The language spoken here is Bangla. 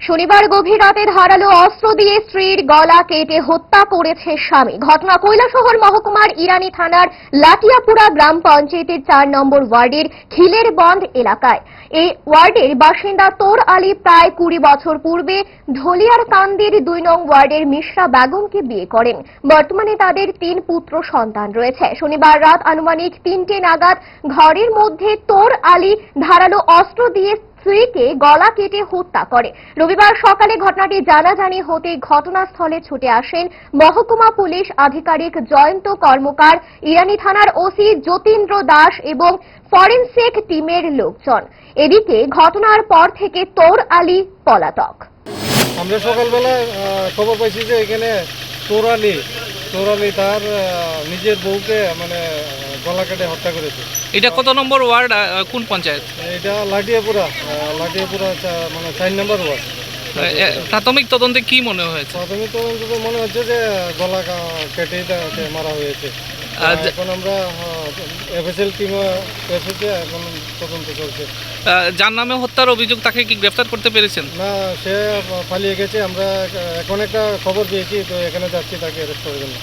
শনিবার গভীর রাতে ধারালো অস্ত্র দিয়ে স্ত্রীর গলা কেটে হত্যা করেছে স্বামী। ঘটনা কৈলাসহর মহকুমার ইরানি থানার লাটিয়াপুরা গ্রাম পঞ্চায়েতের চার নম্বর ওয়ার্ডের খিলের বন্ধ এলাকায়। এই ওয়ার্ডের বাসিন্দা তোর আলী প্রায় কুড়ি বছর পূর্বে ধলিয়ার কান্দির দুই নং ওয়ার্ডের মিশ্রা বেগমকে বিয়ে করেন। বর্তমানে তাদের তিন পুত্র সন্তান রয়েছে। শনিবার রাত আনুমানিক তিনটে নাগাদ ঘরের মধ্যে তোর আলী ধারালো অস্ত্র দিয়ে স্ত্রীকে গলা কেটে হত্যা করে। রবিবার সকালে ঘটনাটি জানাজানি হতে ঘটনাস্থলে ছুটে আসেন মহকুমা পুলিশ আধিকারিক জয়ন্ত কর্মকার, ইরানি থানার ওসি যতীন্দ্র দাস এবং ফরেনসিক টিমের লোকজন। এদিকে ঘটনার পর থেকে তোর আলী পলাতক। আমরা সকালবেলা খবর পাইছি যে এখানে চোরালি চোরালি তার নিজের বউকে মানে গলা কেটে হত্যা করেছে। এটা কত নম্বর ওয়ার্ড কোন পঞ্চায়েত? এটা লাটিয়াপুরা লাটিয়াপুরা মানে চার নম্বর ওয়ার্ড। প্রাথমিক তদন্তে কি মনে হয়েছে? প্রাথমিক তদন্ত মনে হচ্ছে যে গলা কা- কেটেই তাকে মারা হয়েছে। এখন আমরা এফএসএল টিম এসেছে এখন তদন্ত চলছে। যার নামে হত্যার অভিযোগ তাকে কি গ্রেফতার করতে পেরেছেন? না সে পালিয়ে গেছে আমরা এখন একটা খবর পেয়েছি তো এখানে যাচ্ছি তাকে অ্যারেস্ট করার জন্য।